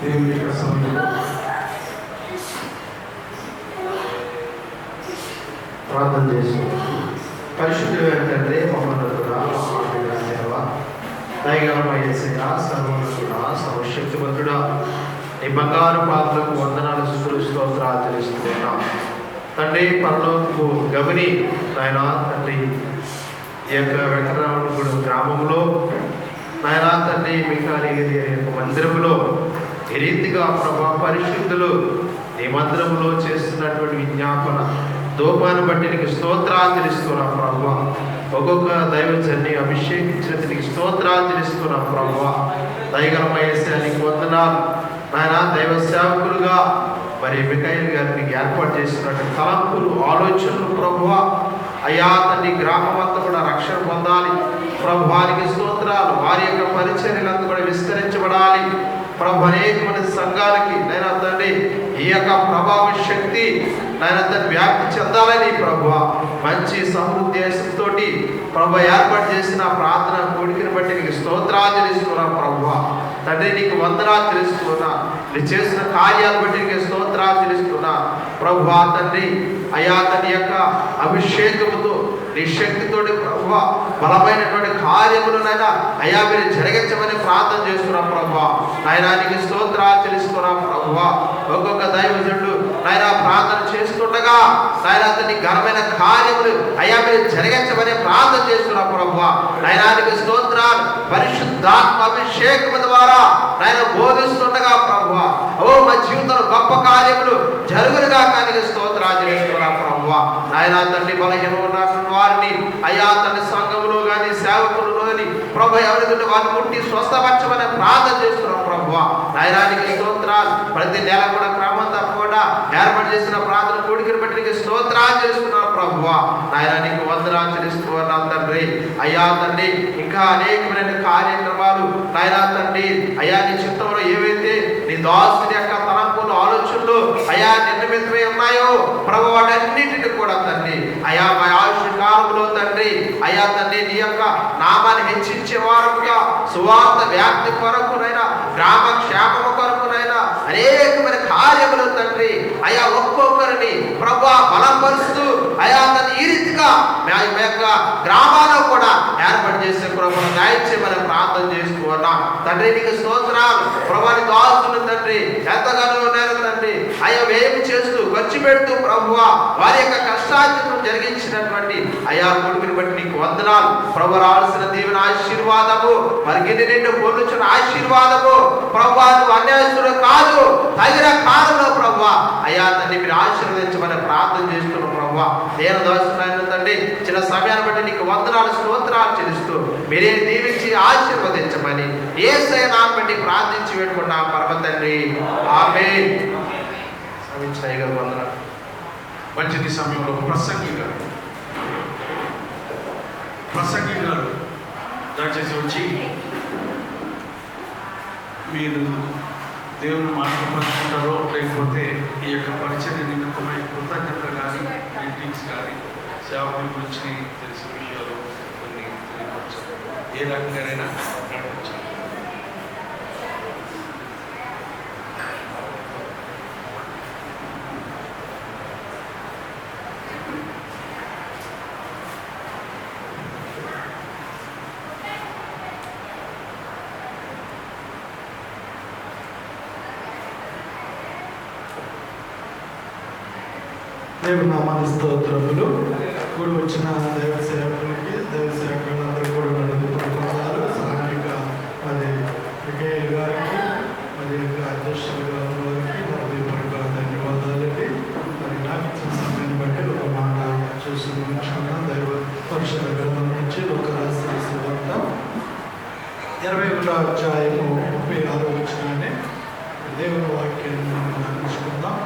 దేవుని యొక్క సమయంలో ప్రార్థన చేసుకుంటాం పరిశుద్ధమైన తండ్రి మమ్మల్ని దేవ దయగలమయ్యేసయ్యా సర్వోన్నతుడా సర్వశక్తివంతుడా నీ బంగారు పాత్రకు వందనాలు స్థుతులు స్తోత్రాలు తెలుస్తున్నాం తండ్రి పరలోకపు గమని నాయన తండ్రి ఈ యొక్క వెంకటరామగూడెం గ్రామంలో నాయన తండ్రి మిగతా యొక్క ఏ రీతిగా ప్రభా పరిశుద్ధులు. ఈ మందిరంలో చేస్తున్నటువంటి విజ్ఞాపన దూపాన్ని బట్టి నీకు స్తోత్రాలు తెలుస్తున్నాం ప్రభు. ఒక్కొక్క దైవజన్ని అభిషేకించినది నీకు స్తోత్రాలు తెలుస్తున్నాం ప్రభు. దయగలమయ్యేసే నీకు వందనాలు. నాయన దైవ సేవకులుగా మరి మికాయిల్ గారిని ఏర్పాటు చేసినటువంటి తలంపులు ఆలోచనలు ప్రభువ అయ్యా తండ్రి గ్రామం అంతా కూడా రక్షణ పొందాలి. ప్రభు వారికి స్తోత్రాలు. వారి యొక్క పరిచర్యలంతా కూడా విస్తరించబడాలి. ప్రభు అనేకమైన సంఘాలకి నేను తండ్రి ఈ యొక్క ప్రభావ శక్తి నేను తండ్రి వ్యాప్తి చెందాలని ప్రభు. మంచి సమృద్ధేశంతో ప్రభు ఏర్పాటు చేసిన ప్రార్థన కోడికను బట్టి నీకు స్తోత్రాలు తెలుస్తున్నా ప్రభు. తండ్రి నీకు వందనాలు తెలుస్తున్నా నీ చేసిన కార్యాలు బట్టి నీకు స్తోత్రాలు తెలుస్తున్నా ప్రభు తండ్రి అయా తన యొక్క అభిషేకముతో నిశ్శక్తితోటి ప్రభు బలమైనటువంటి కార్యములనైనా అయా మీరు జరిగించమని ప్రార్థన చేస్తున్నాం ప్రభు. నాయనానికి స్తోత్రాలు తెలుస్తున్నాం ప్రభు. ఒక్కొక్క దైవజుడు నాయన ప్రార్థన చేస్తుండగా నాయన అతని ఘనమైన కార్యములు అయ్యా మీరు జరిగించమని ప్రార్థన చేస్తున్నాం ప్రభు. నాయనానికి స్తోత్రాలు పరిశుద్ధాత్మ అభిషేకము ద్వారా నాయన బోధిస్తుండగా ప్రభు. ఓ మా జీవితంలో గొప్ప కార్యములు జరుగునుగా కానీ స్తోత్రాలు చేస్తున్నాం ప్రభు. నాయన తండ్రి బలహీనం ఉన్నారు వారిని అయ్యా తండ్రి సంఘములో కానీ సేవకులలో కానీ ప్రభు ఎవరికంటే వారిని ముట్టి స్వస్థపరచమని ప్రార్థన చేస్తున్నాం ప్రభు. నైరానికి స్తోత్రాలు. ప్రతి నెల కూడా క్రమం తప్పకుండా ఏర్పాటు చేసిన ప్రార్థన కోడికని బట్టి స్తోత్రాలు చేస్తున్నాం ప్రభు. నైరానికి వందనాలు చెల్లిస్తూ ఉన్నాం తండ్రి. అయ్యా తండ్రి ఇంకా అనేకమైన కార్యక్రమాలు. నాయనా తండ్రి అయ్యా నీ చిత్తంలో ఏవైతే నీ దాసుని యొక్క తలంపులు ఆలోచనలు అయా నిర్మితమై ఉన్నాయో? ప్రభు వాటన్నిటిని కూడా తండ్రి అయా మా ఆయుష్ కాలంలో తండ్రి అయా తండ్రి నీ యొక్క నామాన్ని హెచ్చించే వారముగా సువార్త వ్యాప్తి కొరకునైనా గ్రామ క్షేమము కొరకునైనా అనేకమైన కార్యములు తండ్రి అయా ఒక్కొక్కరిని ప్రభు బలపరుస్తూ అయా తన ఈ రీతిగా మా యొక్క గ్రామాల్లో కూడా ఏర్పాటు చేసే ప్రభుత్వం మనం ప్రార్థన చేస్తూ తండ్రి నీకు స్తోత్రాలు. ప్రభాని దాసులు తండ్రి ఎంతగానో ఉన్నారు తండ్రి. అయ్యా వ్యయం చేస్తూ ఖర్చు పెడుతూ ప్రభు వారి యొక్క కష్టార్జితం జరిగించినటువంటి అయ్యా కొడుకుని బట్టి నీకు వందనాలు. ప్రభు రావాల్సిన దీవెన ఆశీర్వాదము మరి గిన్నె నిండు పొందుచున్న ఆశీర్వాదము ప్రభు అన్యాయస్తుడు కాదు. తగిన కాలంలో ప్రభు అయ్యా తండ్రి మీరు ఆశీర్వదించమని ప్రార్థన చేస్తున్నాం ప్రభా నేను దోషమైన తండ్రి చిన్న సమయాన్ని బట్టి నీకు వందనాలు స్తోత్రాలు చెల్లిస్తూ మీరే దీవించి ఆశీర్వదించమని ఏ సైనాన్ని బట్టి ప్రార్థించి పెట్టుకున్నా పరమ తండ్రి ఆమె వందనాలు. మంచిది సమయంలో ప్రసంగి గారు. ప్రసంగి గారు దయచేసి వచ్చి మీరు దేవుని మాట్లాడుకుంటారో లేకపోతే ఈ యొక్క పరిచయం నిమిత్తమై కృతజ్ఞత కానీ సేవకుల గురించి తెలిసిన విషయాలు కొన్ని తెలియవచ్చు ఏ రకంగానైనా నడవచ్చు దేవుని నామాని స్తోత్రములు. కూడా వచ్చిన దైవ సేవకులకి దైవ సేవకులందరూ కూడా నడుపుతున్నారు సహాయక మరి వికేల్ గారికి మరి ఇంకా అధ్యక్షులు గారికి మరి పడుగా ధన్యవాదాలండి మరి నాకు ఇచ్చిన సమయాన్ని బట్టి ఒక మాట చూసి ఉంచుకున్నాం దైవ పరిషత్ గ్రంథం నుంచి ఒక రాసిన సువార్త ఇరవై ఒకటో అధ్యాయము ముప్పై ఆరో వచ్చినాన్ని దేవుని వాక్యాన్ని మనం ధ్యానించుకుందాం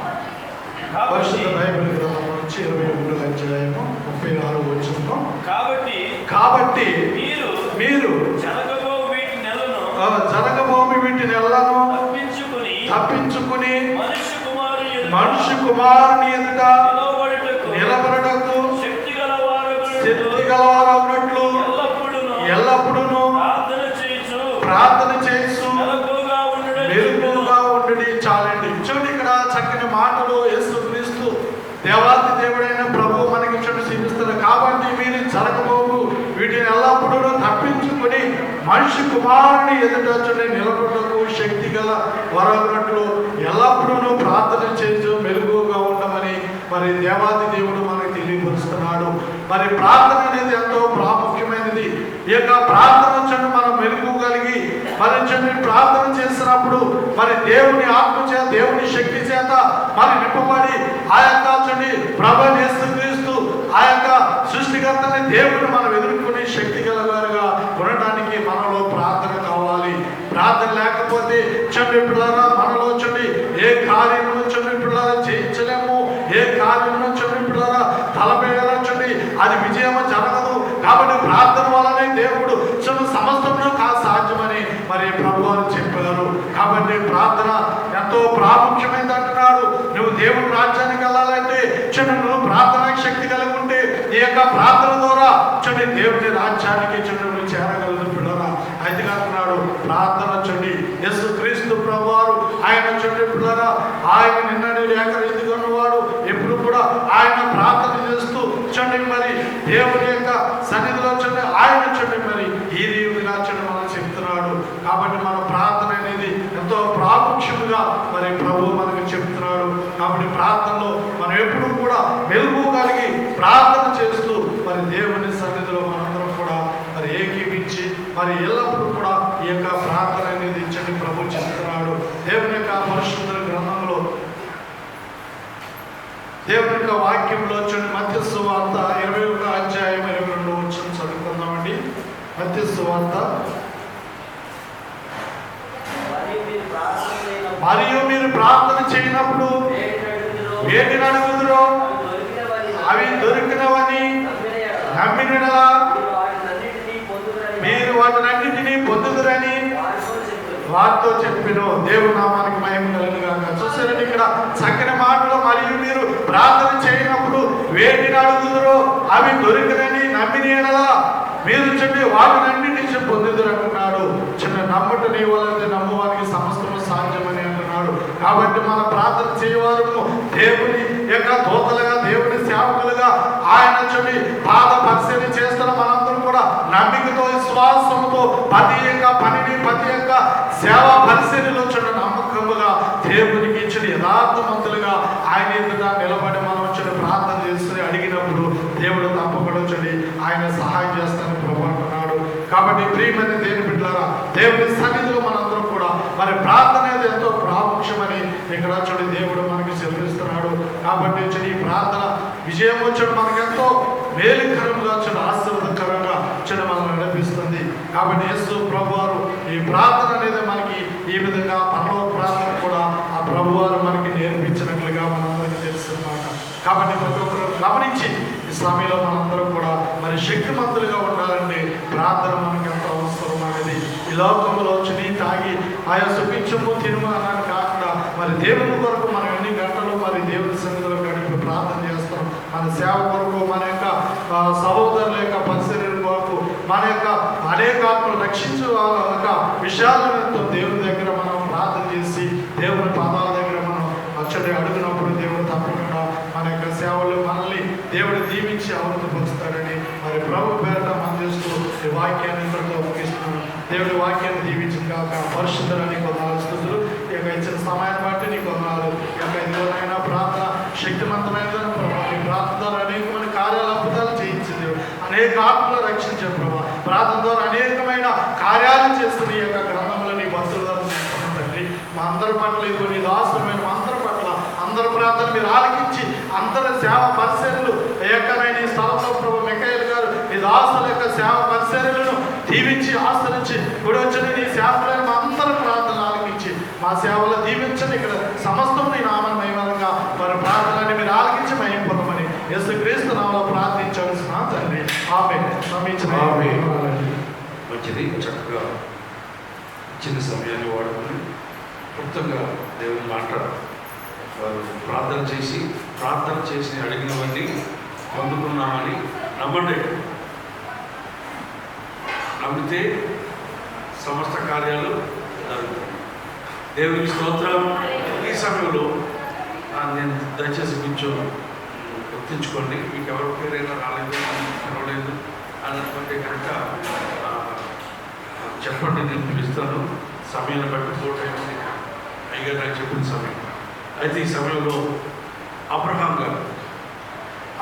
పరిశుద్ధ బైబిల్ గ్రంథం నుంచి ఇరవై ఒకటో అధ్యాయము ముప్పై నాలుగు వచ్చిన కాబట్టి కాబట్టి మీరు మీరు జరగబోమి వీటి నెలను తప్పించుకుని మనిషి కుమారుని ఎదుట మనిషి కుమారుని ఎదుట చూడండి నిలబడకు శక్తి గల వరగనట్లు ఎల్లప్పుడూ ప్రార్థన చేస్తూ మెలుగుగా ఉండమని మరి దేవాది దేవుడు మనకు తెలియపరుస్తున్నాడు. మరి ప్రార్థన అనేది ఎంతో ప్రాముఖ్యమైనది. ఈ యొక్క ప్రార్థన చెడు మనం మెలుగు కలిగి మరి చెడు ప్రార్థన చేసినప్పుడు మరి దేవుని ఆత్మ చేత దేవుని శక్తి చేత మరి నింపబడి ఆ యొక్క చెడు ప్రభ చేస్తుంది ఆ యొక్క సృష్టికర్తని దేవుడు మనం ఎదుర్కొనే శక్తి గలవారుగా ఉండటానికి మనలో ప్రార్థన కావాలి. ప్రార్థన లేకపోతే చెడు పిల్లరా మనలో చెడు ఏ కార్యము చెడు పిల్లరా చేయించలేము ఏ కార్యమును చెడు పిల్లరా తలపేయలచండి అది విజయము జరగదు. కాబట్టి ప్రార్థన వల్లనే దేవుడు చెడు కా సాధ్యమని మరి ప్రభు చెప్పారు కాబట్టి ప్రార్థన ఎంతో ప్రాముఖ్యమైనది అంటున్నాడు. నువ్వు దేవుని రాజ్యానికి వెళ్ళాలంటే చిన్న నువ్వు ప్రార్థన ఈ యొక్క ప్రార్థన ద్వారా చూడండి దేవుని రాజ్యానికి చెడు నువ్వు చేరగలదు పిల్లరా. అయితే అంటున్నాడు ప్రార్థన చండి యస్సు క్రీస్తు ప్రభువారు ఆయన చెడు పిల్లరా ఆయన నిన్నటి లేఖ ఎప్పుడు కూడా ఆయన ప్రార్థన చేస్తూ చండి మరి దేవుని యొక్క సన్నిధిలో చెడు ఆయన చెడు మరి ఈ రీతిగా చెడు మనం చెప్తున్నాడు కాబట్టి మన ప్రార్థన అనేది ఎంతో ప్రాముఖ్యముగా మరి ప్రభు మనకు చెప్తున్నాడు కాబట్టి ప్రార్థనలో మనం ఎప్పుడు కూడా వెలుగు కలిగి ప్రార్థన చేస్తూ మరి దేవుని సన్నిధిలో మనందరం కూడా మరి ఏకీపించి మరి ఎల్లప్పుడూ కూడా ఈ యొక్క ప్రార్థన అనేది ఇచ్చని ప్రభు చెప్తున్నాడు దేవుని యొక్క పరిశుద్ధ గ్రంథంలో దేవుని యొక్క వాక్యంలో చూడండి మధ్య సువార్త ఇరవై ఒక అధ్యాయం ఇరవై రెండు వచ్చిన చదువుకుందామండి సువార్త మరియు మీరు ప్రార్థన చేయనప్పుడు అడుగుదురో అడుగుదురో అవి దొరికినవని నమ్మిన మీరు వాటినన్నిటినీ పొందుదురని వారితో వారితో చెప్పిను. దేవుడు నామానికి మహిమ కలుగుగాక చూసారండి ఇక్కడ చక్కని మాటలు మరియు మీరు ప్రార్థన చేయనప్పుడు వేటిని అడుగుదురో అవి దొరికినని నమ్మిన మీరు చెప్పి వాటినన్నిటిని పొందుదురు అంటున్నాడు. చిన్న నమ్మట నీ వల్ల నమ్మువానికి సమస్తము సాధ్యమని అంటున్నాడు. కాబట్టి మన ప్రార్థన చేయవారము. దేవుని యొక్క దోతలుగా దేవుని సేవకులుగా ఆయన చెవి పాద పరిశీలన చేస్తున్న మనందరం కూడా నమ్మికతో విశ్వాసంతో ప్రతి యొక్క పనిని ప్రతి యొక్క సేవా పరిశీలనలో చూడ నమ్మకముగా దేవునికి ఇచ్చిన యథార్థవంతులుగా ఆయన ఎదుట నిలబడి మనం వచ్చిన ప్రార్థన చేస్తూ అడిగినప్పుడు దేవుడు తప్పకుండా వచ్చి ఆయన సహాయం చేస్తానని ప్రభు అంటున్నాడు కాబట్టి ప్రియమైన దేవుని బిడ్డారా దేవుని సన్నిధిలో మనందరం కూడా మరి ప్రార్థన అనేది ఎంతో ప్రాముఖ్యమని ఇక్కడ చూడండి దేవుడు మనకి చెల్లిస్తున్నాడు కాబట్టి చూడండి ఈ ప్రార్థన విజయం వచ్చాడు మనకి ఎంతో మేలుకరంగా చిన్న ఆశీర్వదకరంగా చిన్న మనం నడిపిస్తుంది. కాబట్టి యేసు ప్రభువారు ఈ ప్రార్థన అనేది మనకి ఈ విధంగా పరలోక ప్రార్థన కూడా ఆ ప్రభువారు మనకి నేర్పించినట్లుగా మనందరికీ తెలుస్తున్నమాట కాబట్టి ప్రతి ఒక్కరు గమనించి సమయంలో మనందరం కూడా మరి శక్తిమంతులుగా ఉండాలంటే ప్రార్థన మనకి ఎంత అవసరం అనేది. ఈ లోకంలో చిని తాగి ఆయా సుఖించము తినుము అన్నాను కాకుండా మరి దేవుని కొరకు మనం ఎన్ని గంటలు మరి దేవుని సన్నిధిలో గడిపి ప్రార్థన చేస్తాం. మన సేవ కొరకు మన యొక్క సహోదరుల యొక్క పరిశీలన కొరకు మన యొక్క అనేక ఆత్మలు రక్షించు యొక్క విషయాలను దేవుని దగ్గర మనం ప్రార్థన చేసి దేవుని పాదాల దగ్గర మనం అచ్చడి అడుగునప్పుడు దేవుడు తప్పకుండా మన యొక్క సేవలు మనల్ని దేవుడి దీవించి అమృతపరుస్తాడని మరి ప్రభు పేరట మనం చేస్తూ ఈ వాక్యాన్ని ఇంతటితో ముగిస్తున్నాను దేవుడి వాక్యాన్ని దీవించిన కాక పరిశుద్ధులని నీకు స్థుతులు. ఈ యొక్క ఇచ్చిన సమయాన్ని బట్టి నీకు వందనాలు ఈ యొక్క ఇదిగోనైనా ప్రార్థన శక్తివంతమైన ప్రార్థన ద్వారా అనేకమైన కార్యాలు అద్భుతాలు చేయించింది అనేక ఆత్మలు రక్షించే ప్రభా. ప్రార్థన ద్వారా అనేకమైన కార్యాలు చేస్తున్న ఈ యొక్క గ్రంథంలో నీ భక్తుల ద్వారా తండ్రి. మా అందరి పట్ల ఇదిగో నీ దాసులమైన మా అందరి పట్ల అందరి ప్రార్థన మీరు ఆలకించి అందరి సేవ పరిశీలనలు ఏకమైన ఈ స్థలంలో ప్రభు మెకయ్యలు గారు ఈ దాసుల యొక్క సేవ పరిశీలనలను దీవించి ఆశ్రయించి ఇప్పుడు వచ్చిన నీ సేవలైన మా అందరి ప్రార్థన ఆలకించి మా సేవలో దీవించండి. ఇక్కడ సమస్తం నీ నామన మహిమలుగా మరి ప్రార్థనని మీరు ఆలకించి మహిమ పొందమని యేసు క్రీస్తు నామలో ప్రార్థించాల్సిన తండ్రి. ఆమె. మంచిది. చక్కగా చిన్న సమయాన్ని వాడుకొని క్లుప్తంగా దేవుని మాట వారు ప్రార్థన చేసి ప్రార్థన చేసి అడిగినవన్నీ పొందుకున్నామని నమ్మండి. నమ్మితే సమస్త కార్యాలు జరుగుతాయి. దేవునికి స్తోత్రం. ఈ సమయంలో నేను దయచేసి కొంచెం గుర్తుంచుకోండి. మీకు ఎవరి పేరైనా రాలేదు కలవలేదు అన్నటువంటి కనుక చెప్పండి నేను పిలుస్తాను. సమయాన్ని బట్టి కోట అయ్యగా నాకు చెప్పిన సమయం. అయితే ఈ సమయంలో అబ్రహాం గారు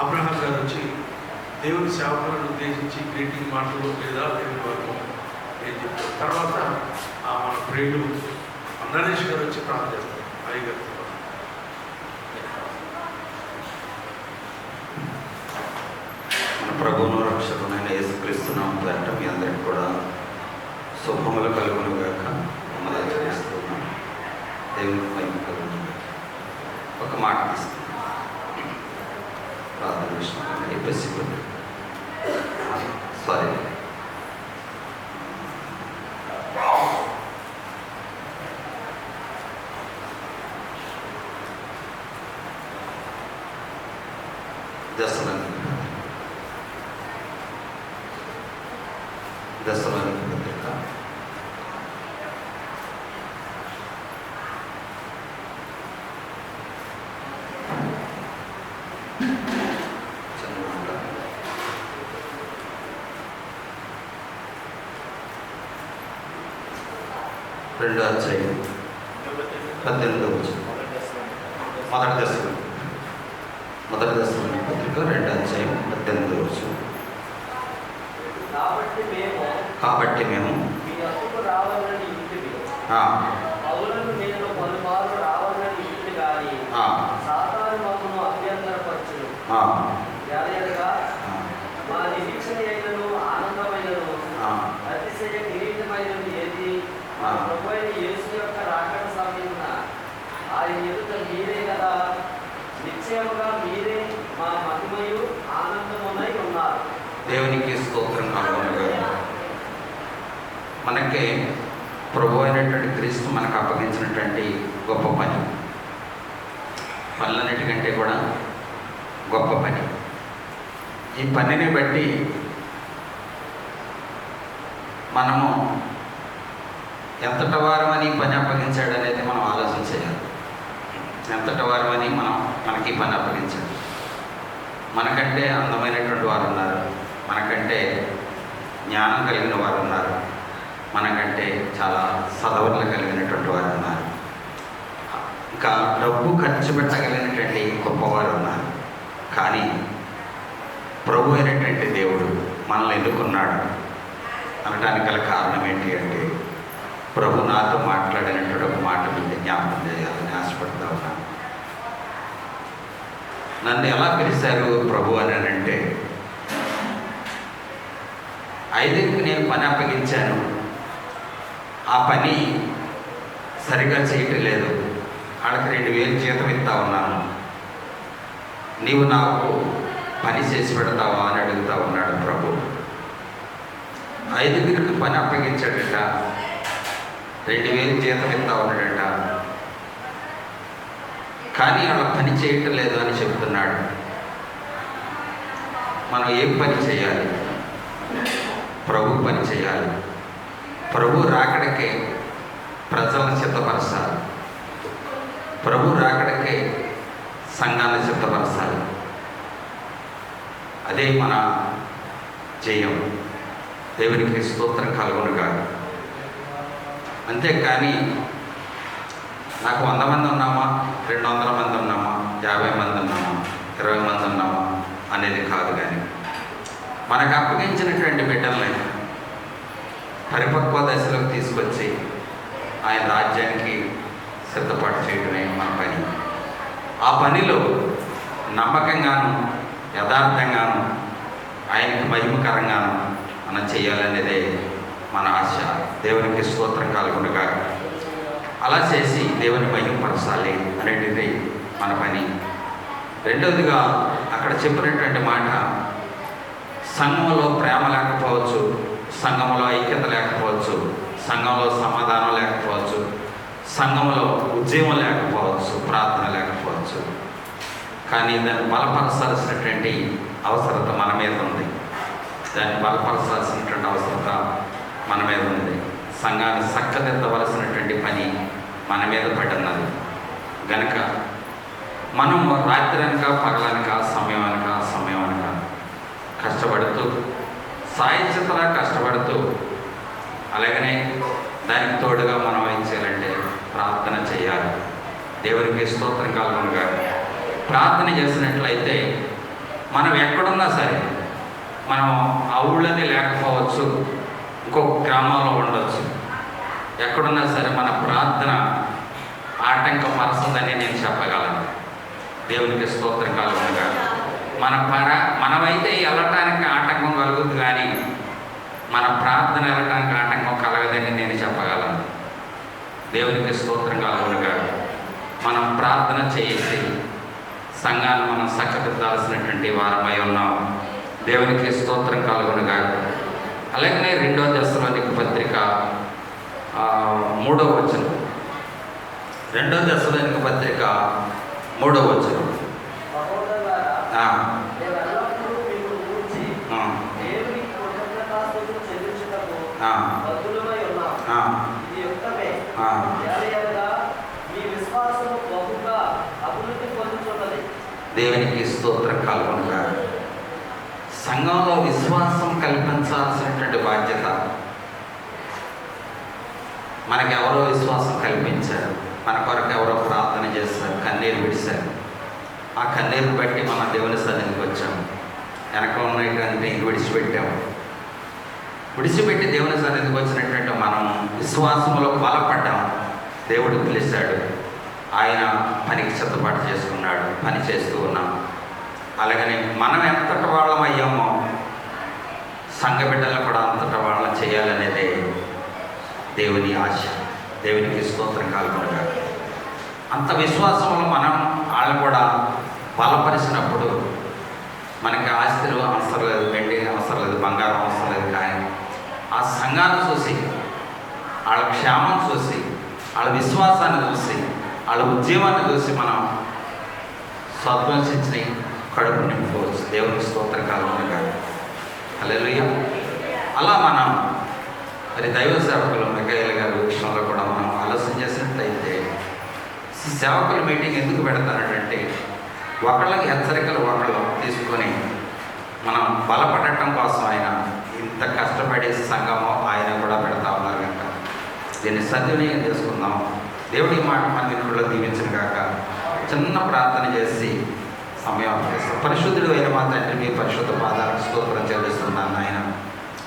అబ్రహాం గారు వచ్చి దేవుని సేవకులను ఉద్దేశించి గ్రీటింగ్ మాటలు లేదా దేవుని వరకు ఏం చెప్తారు? తర్వాత ఆ మన ప్రియుడు నరేష్ గారు వచ్చి ప్రార్థన చేస్తారు. అయ్యగారు ప్రభువును రక్షకునైన యేసుక్రీస్తున్నాం పేరట మీ అందరికి కూడా శుభములు కలుగును గాక మమ్మల్ని ఆచరిస్తున్నాం దేవుని మహిమ కలుగును ఒక మాట తీసుకున్నాం ప్రార్థన విషయంలో చెప్పేసి సారీ దశలని దశలని పత్రిక చదవండి. రెండో అధ్యాయం పద్దెనిమిదో వచ్చిన మొదటి దశలో. మొదటి దశలోని పత్రిక రెండో అధ్యాయం పద్దెనిమిదో వచ్చిన కాబట్టి మేము రావాలని ఇంటివి ఆ, పౌలను నేను పలుమార్లు రావాలని ఇంటి కానీ ఆ, సాతాను మమ్మను అభ్యంతరపరచును ఆ, ఎలయనగా ఆ, మా నిరీక్షణ అయినను ఆనందమైనను ఆ. అతిశయ కిరీటమైనది ఏది మా ఆ. ప్రభు అయిన యేసు యొక్క రాకడ సమయమున ఆయన ఎదుట మీరే కదా నిశ్చయముగా మీరే మా మహిమయు ఆనందమునై ఉన్నారు దేవునికి స్తోత్రం కలుగునుగా మనకి ప్రభు అయినటువంటి క్రీస్తు మనకు అప్పగించినటువంటి గొప్ప పని. పనులన్నిటికంటే కూడా గొప్ప పని. ఈ పనిని బట్టి మనము ఎంతట వారమని పని అప్పగించాడు అనేది మనం ఆలోచన చేయాలి. ఎంతట వారమని మనం మనకి పని అప్పగించాడు మనకంటే అందమైనటువంటి వారు ఉన్నారు మనకంటే జ్ఞానం కలిగిన వారు ఉన్నారు. మనకంటే చాలా సదవులు కలిగినటువంటి వారు ఉన్నారు. ఇంకా డబ్బు ఖర్చు పెట్టగలిగినటువంటి గొప్పవారు ఉన్నారు. కానీ ప్రభు అయినటువంటి దేవుడు మనల్ని ఎన్నుకున్నాడు. అనడానికి గల కారణం ఏంటి అంటే ప్రభు నాతో మాట్లాడినటువంటి ఒక మాట మీద జ్ఞాపకం చేయాలని ఆశపడతా ఉన్నాను. నన్ను ఎలా పిలిచారు ప్రభు అని అంటే ఐదుకి నేను పని అప్పగించాను. ఆ పని సరిగా చేయటం లేదు వాళ్ళకి రెండు వేలు జీతం ఇస్తా ఉన్నాను. నీవు నాకు పని చేసి పెడతావా అని అడుగుతా ఉన్నాడు ప్రభు. ఐదుగురికి పని అప్పగించాడట. రెండు వేలు జీతం ఇస్తా ఉన్నాడట. కానీ వాళ్ళ పని చేయటం లేదు అని చెప్తున్నాడు. మనం ఏం పని చేయాలి? ప్రభు పని చేయాలి. ప్రభు రాకడకే ప్రజలను సిద్ధపరచాలి ప్రభు రాకడకే సంఘాన్ని సిద్ధపరచాలి అదే మన జయం. దేవునికి స్తోత్రం కలుగునుగా అంతేకాని నాకు వంద మంది ఉన్నామా? రెండు వందల మంది ఉన్నామా? యాభై మంది ఉన్నామా? ఇరవై మంది ఉన్నామా? అనేది కాదు. మనకు అప్పగించినటువంటి బిడ్డల్ని పరిపక్వ దశలోకి తీసుకొచ్చి ఆయన రాజ్యానికి సిద్ధపాటు చేయడమే మన పని. ఆ పనిలో నమ్మకంగాను యథార్థంగాను ఆయనకి మహిమకరంగాను మనం చేయాలనేదే మన ఆశ. దేవునికి స్తోత్రం కలుగుండగా అలా చేసి దేవుని మహిమపరచాలి అనేటిది మన పని. రెండవదిగా అక్కడ చెప్పినటువంటి మాట సంఘంలో ప్రేమ లేకపోవచ్చు సంఘంలో ఐక్యత లేకపోవచ్చు సంఘంలో సమాధానం లేకపోవచ్చు సంఘంలో ఉద్యమం లేకపోవచ్చు ప్రార్థన లేకపోవచ్చు. కానీ దాన్ని బలపరచాల్సినటువంటి అవసరత మన మీద ఉంది. దాన్ని బలపరచాల్సినటువంటి అవసరత మన మీద ఉంది. సంఘాన్ని చక్కదిద్దవలసినటువంటి పని మన మీద పడి ఉన్నది గనక మనం రాత్రి అనక పగలనక సమయం సమయం అనక కష్టపడుతూ సాయంత్రతలా కష్టపడుతూ అలాగనే దానికి తోడుగా మనం ఏం చేయాలంటే ప్రార్థన చేయాలి. దేవునికి స్తోత్రం కలుగునుగా ప్రార్థన చేసినట్లయితే మనం ఎక్కడున్నా సరే మనం ఆ ఊళ్ళని లేకపోవచ్చు ఇంకొక గ్రామంలో ఉండొచ్చు. ఎక్కడున్నా సరే మన ప్రార్థన ఆటంకపరచదని నేను చెప్పగలను. దేవునికి స్తోత్రం కలుగునుగా మన పర మనమైతే వెళ్ళటానికి ఆటంకం కలుగుతుంది కానీ మన ప్రార్థన వెళ్ళటానికి ఆటంకం కలగదని నేను చెప్పగలను. దేవునికి స్తోత్రం కలుగునుగా మనం ప్రార్థన చేసి సంఘాన్ని మనం చక్కదిద్దాల్సినటువంటి వారమై ఉన్నాం. దేవునికి స్తోత్రం కలుగునుగా అలాగనే రెండో దశలోనికి పత్రిక మూడో వచనం. రెండో దశలోనికి పత్రిక మూడో వచనం సహోదరులారా, ఆ, నేను ఎల్లప్పుడూ మీకు గూర్చి ఆ, దేవునికి స్తోత్ర చెల్లించుటకు సంఘంలో విశ్వాసం కల్పించాల్సినటువంటి బాధ్యత. మనకెవరో విశ్వాసం కల్పించారు. మన కొరకు ఎవరో ప్రార్థన చేస్తారు కన్నీరు విడిశారు. ఆ కన్నీరు బట్టి మనం దేవుని సన్నిధికి వచ్చాము. వెనక ఉన్నటువంటి విడిచిపెట్టాము. విడిచిపెట్టి దేవుని సన్నిధికి వచ్చినటువంటి మనం విశ్వాసంలో బలపడ్డాము. దేవుడు పిలిచాడు. ఆయన పనికి సిద్ధపాటు చేసుకున్నాడు. పని చేస్తూ ఉన్నాం. అలాగని మనం ఎంతటి వాళ్ళం అయ్యామో సంఘ బిడ్డలను కూడా అంతటి వాళ్ళం చేయాలనేదే దేవుని ఆశ. దేవునికి స్తోత్రం కాల్పడగా అంత విశ్వాసంలో మనం వాళ్ళు కూడా బలపరిచినప్పుడు మనకి ఆస్తులు అవసరం లేదు వెండి అవసరం లేదు బంగారం అవసరం లేదు కానీ ఆ సంఘాన్ని చూసి వాళ్ళ క్షేమం చూసి వాళ్ళ విశ్వాసాన్ని చూసి వాళ్ళ ఉద్యమాన్ని చూసి మనం సద్వంశించి కడుపు నింపుకోవచ్చు. దేవునికి స్తోత్ర కాలంగా హల్లెలూయా. అలా మనం మరి దైవ సేవకులు మిగైల గారి విషయంలో కూడా మనం ఆలోచన చేసినట్లయితే సేవకుల మీటింగ్ ఎందుకు పెడతానంటే ఒకళ్ళకి హెచ్చరికలు ఒకళ్ళు తీసుకొని మనం బలపడటం కోసం ఆయన ఇంత కష్టపడే సంఘము ఆయన కూడా పెడతా ఉన్నారు కనుక. దీన్ని సద్వినియోగం చేసుకుందాం. దేవుడి మాట మన దీవించిన కాక చిన్న ప్రార్థన చేసి సమయం చేస్తాం పరిశుద్ధుడు అయిన మా తండ్రి మీ పరిశుద్ధ పాదాలకు స్తోత్రం చెల్లిస్తున్నాను ఆయన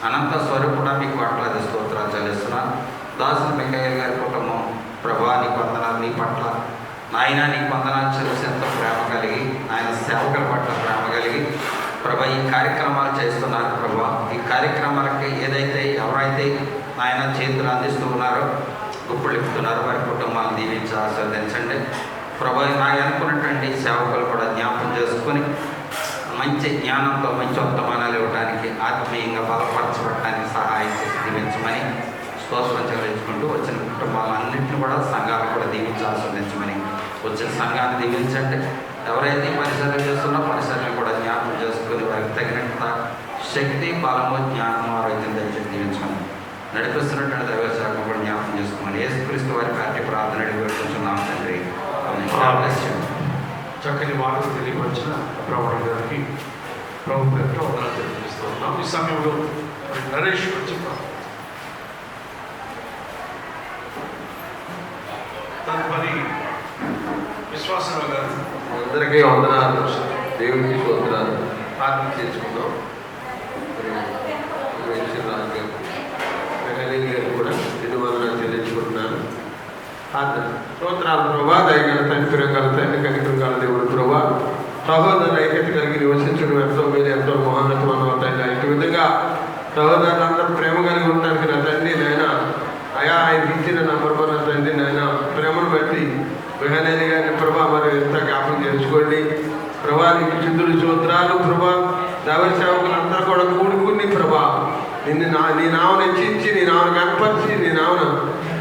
అనంత స్వరూపుడా మీకు అట్లాది స్తోత్రాలు చెల్లిస్తున్నాను. దాసులు వెంకయ్య గారి కుటుంబం ప్రభా నీ వందనాలు నీ పట్ల. నాయన నీ వందనాలు చెల్లిసి ఎంతో ప్రేమ కలిగి ఆయన సేవకుల పట్ల ప్రేమ కలిగి ప్రభా ఈ కార్యక్రమాలు చేస్తున్నారు ప్రభా. ఈ కార్యక్రమాలకి ఏదైతే ఎవరైతే ఆయన చేతులు అందిస్తూ ఉన్నారో గుప్పుడు ఇస్తున్నారు వారి కుటుంబాలను దీవించి ఆస్వాదించండి ప్రభా నాకు అనుకున్నటువంటి సేవకులు కూడా జ్ఞాపకం చేసుకొని మంచి జ్ఞానంతో మంచి ఉత్తమానాలు ఇవ్వడానికి ఆత్మీయంగా బలపరచబడటానికి సహాయం చేసి దీవించమని స్తోత్రం వచ్చిన కుటుంబాలన్నింటినీ కూడా సంఘాలు కూడా దీవించి ఆస్వాదించమని వచ్చిన సంఘాన్ని దీవించండి. ఎవరైతే పరిసరం చేస్తున్నా పరిసరాన్ని కూడా జ్ఞాపకం చేసుకుని వారికి తగినంత శక్తి బలము జ్ఞానము ఆరోగ్యం దయచేసి నడిపిస్తున్నటువంటి దైవ శాఖ కూడా జ్ఞాపకం చేసుకోమని యేసుక్రీస్తు వారి పార్టీ ప్రార్థన అడిగి పెట్టుకుంటున్నాం తండ్రి. చక్కని మాటలు తెలియవచ్చిన ప్రవణ గారికి ప్రభు పేరుతో వందనాలు తెలియజేస్తూ ఉన్నాం. ఈ సమయంలో నరేష్ వచ్చి తదుపరి విశ్వాసరావు గారు అందరికీ వందనాలు దేవునికి వందనాలు. ప్రార్థన చేసుకుందాం. గారు కూడా రెండు వందనాలు చెల్లించుకుంటున్నాను ప్రార్థన. స్తోత్రాలు ప్రభా దయగల తండ్రి ప్రియంగల తండ్రి కనికరంగల దేవుడు ప్రభా. సహోదరుల ఐక్యత కలిగి నివసించడం ఎంతో మీరు ఎంతో మహోన్నతం అన్న తండ్రి. ఇటు విధంగా సహోదరులందరూ ప్రేమ కలిగి ఉండడానికి నా తండ్రి నాయన. అయా ఆయన ఇచ్చిన నంబర్ నా తండ్రి నాయన ప్రేమను బట్టి గృహనేని గారిని ప్రభా మరి ఎంత జ్ఞాపకం ప్రభా నీకు చిందులు స్తోత్రాలు ప్రభా. దైవ సేవకులందరూ కూడా కూడుకుని ప్రభా నిన్ను నా నీ నామను హెచ్చించి నీ నామను కనపరిచి నీ నామన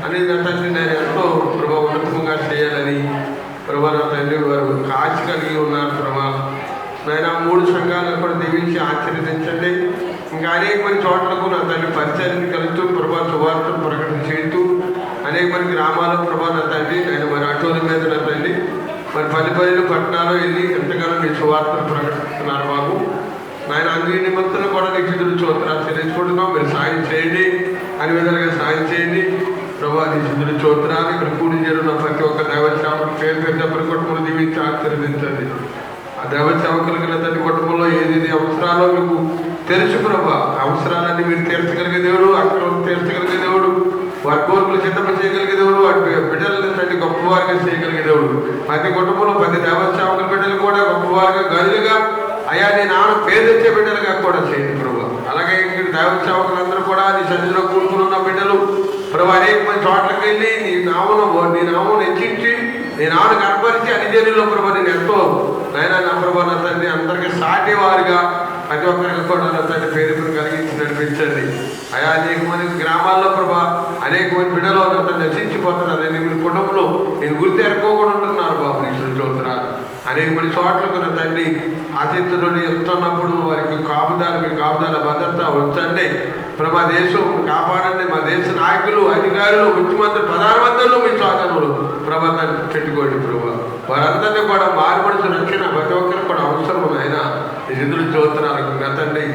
అనేది నా తండ్రి నేను ఎంతో ప్రభా ఉన్నతంగా చేయాలని ప్రభా నా తండ్రి వారు ఆశ కలిగి ఉన్నారు ప్రభా. నాయన మూడు సంఘాలను కూడా దీవించి ఆశీర్వదించండి. ఇంకా అనేక మంది చోట్లకు నా తండ్రి పరిచయాన్ని కలుగుతూ ప్రభా శుభార్తను ప్రకటన చేస్తూ అనేక మంది గ్రామాల్లో ప్రభా నా తండ్రి నేను మరి అటోల మీద నా పట్టణాలు వెళ్ళి ఎంతగానో నీ సువార్తను ప్రకటిస్తున్నారు బాబు. నాయన అన్ని నిమిత్తం కూడా నీకు ఎదురు చూస్తున్నారు తెలియచుకుంటున్నాం మీరు సాయం చేయండి. అన్ని విధాలుగా సాయం చేయండి. ప్రభా నీ శుద్ధులు చూస్తున్నాను ఇక్కడ కూడి చేరున్న ప్రతి ఒక్క దైవశ్రామకు పేరు పేరు చెప్పని కుటుంబం దీవించి ఆశీర్వదించండి. ఆ దైవశ్రామకులు గల తల్లి కుటుంబంలో ఏది అవసరాలో మీకు తెలుసు ప్రభా. అవసరాలన్నీ మీరు తీర్చగలిగే దేవుడు అక్కడ తీర్చగలిగే దేవుడు. వారి కోరికలు చిన్నప్ప చేయగలిగే దేవుడు వాటి బిడ్డలను తండ్రి గొప్పవారిగా చేయగలిగే దేవుడు. ప్రతి కుటుంబంలో ప్రతి దేవశ్రామకుల బిడ్డలు కూడా గొప్పవారిగా గదులుగా అయ్యా నీ నాన్న పేరు తెచ్చే బిడ్డలుగా కూడా చేయండి ప్రభు. అలాగే ఇక్కడ దైవ కూడా నీ సన్నిధిలో కూర్చున్న ఉన్న బిడ్డలు ప్రభు అనేక మంది చోట్లకి వెళ్ళి నీ నామను నీ నామను హెచ్చించి నీ నాన్న కనపరిచి అన్ని జనుల్లో ప్రభు నేను ఎంతో నాయన నా ప్రభు నా తండ్రి అందరికీ సాటి వారిగా ప్రతి ఒక్కరికి కూడా నా పేరుపులు పేరు కలిగించి నడిపించండి అయా అనేక మంది గ్రామాల్లో ప్రభా అనేక మంది బిడ్డలు నా నశించిపోతున్నారు అనేక మీ కుటుంబంలో నేను గుర్తు ఎరుకోకుండా ఉంటున్నారు బాబు నీ చూస్తున్నారు అనేక మంది చోట్ల కూడా తండ్రి అతిథులు వెళ్తున్నప్పుడు వారికి కాపుదారు మీ కాపుదాల భద్రత ఉంచండి. ప్రభా దేశం కాపాడండి. మా దేశ నాయకులు అధికారులు ముఖ్యమంత్రి ప్రధానమంత్రులు మీ స్వాధీనంలో ప్రభాతాన్ని పెట్టుకోండి ప్రభా. వారందరినీ కూడా మారుమడుచు నచ్చిన ప్రతి ఒక్కరికి కూడా అవసరం ఆయన నిధులు చూస్తున్నారు తండ్రి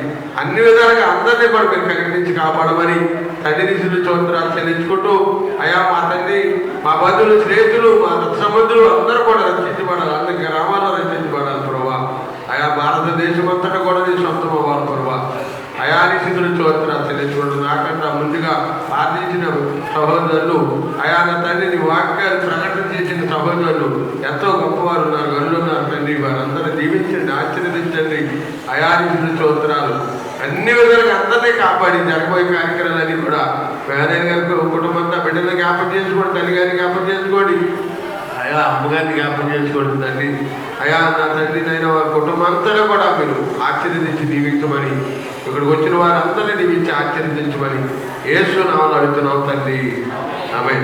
అన్ని విధాలుగా అందరినీ కూడా మీరు కనిపించి కాపాడమని తండ్రి నిధులు చూస్తున్నారు చెల్లించుకుంటూ అయా మా తండ్రి మా బంధువులు స్నేహితులు మా సముద్రులు అందరూ కూడా రక్షించబడాలి. అందరి గ్రామాల్లో రక్షించబడాలి ప్రభావ అయా భారతదేశం అంతటా కూడా నీ సొంతం అవ్వాలి ప్రభా గురించి స్థితులు చూస్తున్నారు నాకన్నా ముందుగా ప్రార్థించిన సహోదరులు ఆయా నా వాక్యాలు ప్రకటన చేసిన సహోదరులు ఎంతో గొప్పవారు ఉన్నారు గనులు తండ్రి వారందరూ దీవించండి ఆశీర్వదించండి. అయాని స్థితులు అన్ని విధాలుగా అందరినీ కాపాడి జరగబోయే కార్యక్రమాలన్నీ కూడా వేదైన గారికి కుటుంబం అంతా బిడ్డలు జ్ఞాపకం చేసుకోండి తల్లి గారిని జ్ఞాపకం చేసుకోండి. అయా అమ్మగారిని జ్ఞాపకం చేసుకోండి తండ్రి. అయా నా తండ్రి నైనా వారి కుటుంబం అంతా కూడా మీరు ఆశీర్వదించి దీవించమని ఇక్కడికి వచ్చిన వారందరినీ దీవించి ఆశీర్వదించమని ఏసు నామలు అడుగుతున్నాం తండ్రి. ఆమె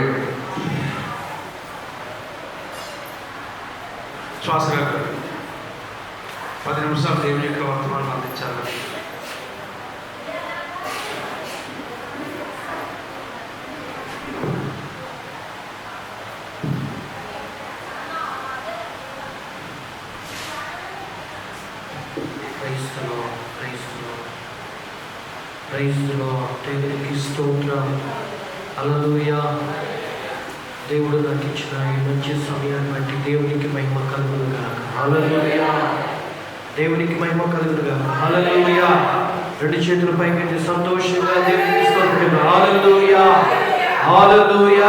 శ్వాస గారు పది నిమిషాలు దేవుని యొక్క వర్తమానం అందించాలి దేవునికి స్తోత్రం అలలుయ దేవుడు నాకు ఇచ్చిన ఈ మంచి సమయాన్ని బట్టి దేవునికి మహిమ కలుగునుగా అలలుయ దేవునికి మహిమ కలుగునుగా అలలుయ రెండు చేతుల పైకి సంతోషంగా దేవునికి స్తోత్రం హాలూయ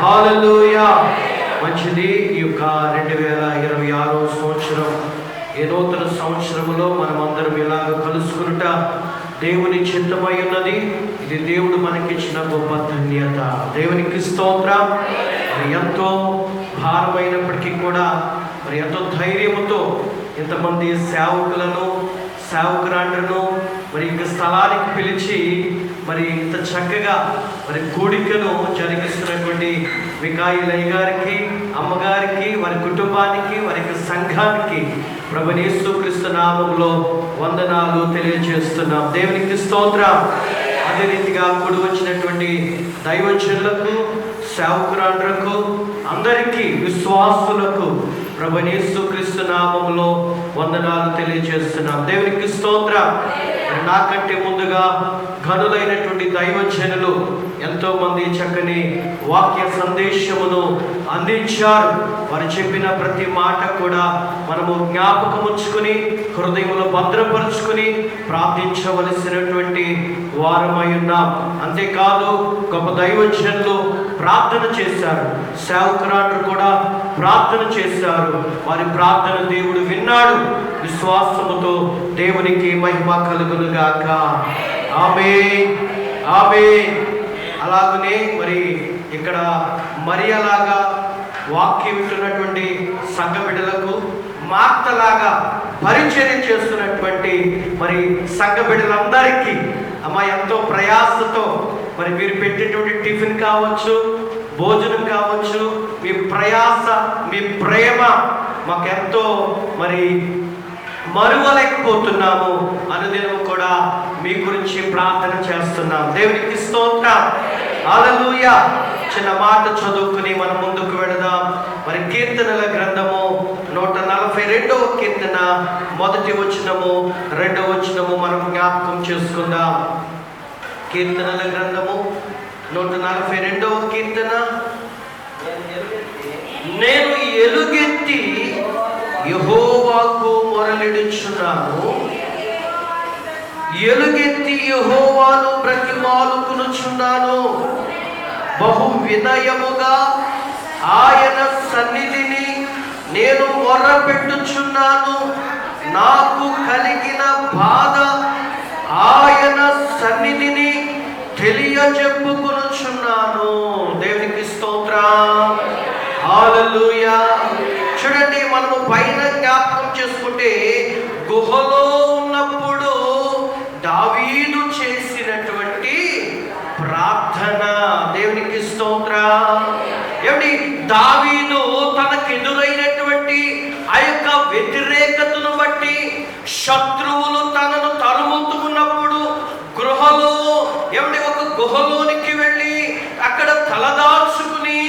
హాలూయ మంచిది ఈ యొక్క రెండు వేల ఇరవై ఆరో సంవత్సరం. ఈ నూతన సంవత్సరములో మనమందరం ఇలాగ కలుసుకునుట దేవుని చిత్తమై ఉన్నది. ఇది దేవుడు మనకిచ్చిన గొప్ప ధన్యత. దేవునికి స్తోత్రం. మరి ఎంతో భారమైనప్పటికీ కూడా మరి ఎంతో ధైర్యముతో ఇంతమంది సేవకులను సేవకురాండ్రను మరి ఇంక స్థలానికి పిలిచి మరి ఇంత చక్కగా మరి కూడికను జరిగిస్తున్నటువంటి వికాయిలయ్య గారికి అమ్మగారికి వారి కుటుంబానికి వారి యొక్క సంఘానికి ప్రభునేసు క్రీస్తు నామంలో వందనాలు తెలియజేస్తున్నాం. దేవునికి స్తోత్రం. అదే రీతిగా కూడి వచ్చినటువంటి దైవజనులకు సేవకురాండ్రకు అందరికీ విశ్వాసులకు ప్రభునేసు క్రీస్తు నామంలో వందనాలు తెలియజేస్తున్నాం. దేవునికి స్తోత్రం. నాకంటే ముందుగా ఘనులైనటువంటి దైవజనులు ఎంతో మంది చక్కని వాక్య సందేశమును అందించారు. వారు చెప్పిన ప్రతి మాట కూడా మనము జ్ఞాపకం ఉంచుకుని హృదయంలో భద్రపరుచుకుని ప్రార్థించవలసినటువంటి వారమై ఉన్నాం. అంతేకాదు గొప్ప దైవజనులు ప్రార్థన చేశారు. సేవకురాలు కూడా ప్రార్థన చేశారు. వారి ప్రార్థన దేవుడు విన్నాడు. విశ్వాసముతో దేవునికి మహిమ కలుగునుగాక. ఆమె ఆమె అలాగనే మరి ఇక్కడ మరి అలాగా వాక్యం వింటున్నటువంటి సంఘ బిడ్డలకు మార్తలాగా పరిచర్య చేస్తున్నటువంటి మరి సంఘ బిడ్డలందరికీ అమ్మ ఎంతో ప్రయాసతో మరి మీరు పెట్టేటువంటి టిఫిన్ కావచ్చు భోజనం కావచ్చు మీ ప్రయాస మీ ప్రేమ మాకెంతో మరి మరువలేకపోతున్నాము అనుదినం కూడా మీ గురించి ప్రార్థన చేస్తున్నాం. దేవునికి స్తోత్రం. అలలుయ చిన్న మాట చదువుకుని మనం ముందుకు వెళదాం. మరి కీర్తనల గ్రంథము నూట నలభై రెండవ కీర్తన. మొదటి వచనము రెండవ వచనము మనం జ్ఞాపకం చేసుకుందాం. కీర్తనల గ్రంథము నూట నలభై రెండవ కీర్తన. నేను ఎలుగెత్తి యహోవాకు మొరలిడుచున్నాను. ఎలుగెత్తి యహోవాను బ్రతిమాలుకునుచున్నాను. బహు వినయముగా ఆయన సన్నిధిని నేను మొర్రపెట్టుచున్నాను నాకు కలిగిన బాధ ఆయన సన్నిధిని తెలియజెప్పుకునుచున్నాను. దేవునికి స్తోత్రం. చూడండి పైన జ్ఞాపకం చేసుకుంటే గుహలో ఉన్నప్పుడు దావీదు చేసినటువంటి ప్రార్థన. దేవునికి స్తోత్ర. ఏమిటి దావీదు తనకు ఎదురైనటువంటి ఆ యొక్క వ్యతిరేకతను బట్టి శత్రువులు తనను తరుముతూ ఉన్నప్పుడు గృహలో ఏమిటి ఒక గుహలోనికి వెళ్ళి అక్కడ తలదాల్చుకుని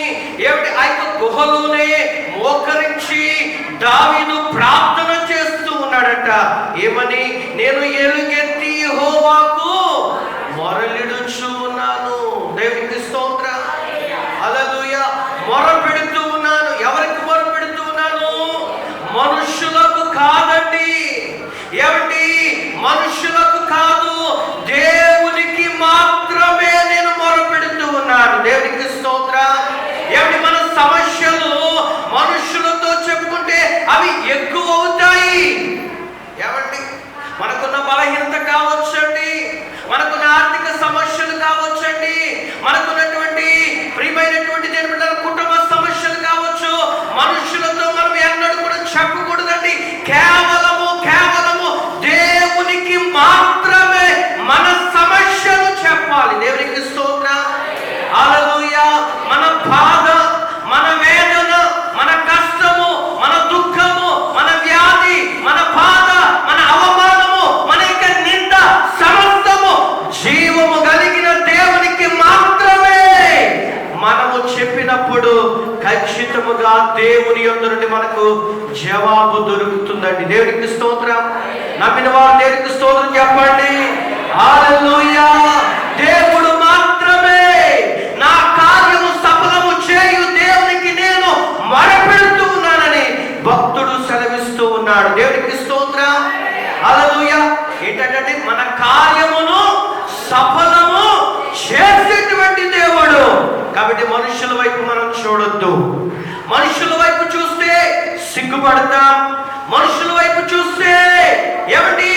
ఏమిటి ఆ యొక్క గుహలోనే మోకరించి దావీదు ప్రార్థన చేస్తూ ఉన్నాడట. ఏమని? నేను ఎలుగెత్తి హోవాకు మొరలిడు Calvary. ఖచ్చితముగా దేవుని యొక్క నుండి మనకు జవాబు దొరుకుతుందండి. దేవునికి స్తోత్రం. నమ్మిన వారు దేవునికి స్తోత్రం చెప్పండి. దేవుడు మాత్రమే నా కార్యము సఫలము చేయు దేవునికి నేను మొరపెడుతూ ఉన్నానని భక్తుడు సెలవిస్తూ ఉన్నాడు. దేవునికి స్తోత్రం. అలలుయ ఏంటంటే మన కార్యమును సఫలము చేసేటువంటి దేవుడు కాబట్టి మనుషుల వైపు మనం చూడొద్దు. మనుషుల వైపు చూస్తే సిగ్గుపడతాం. మనుషుల వైపు చూస్తే ఏమిటి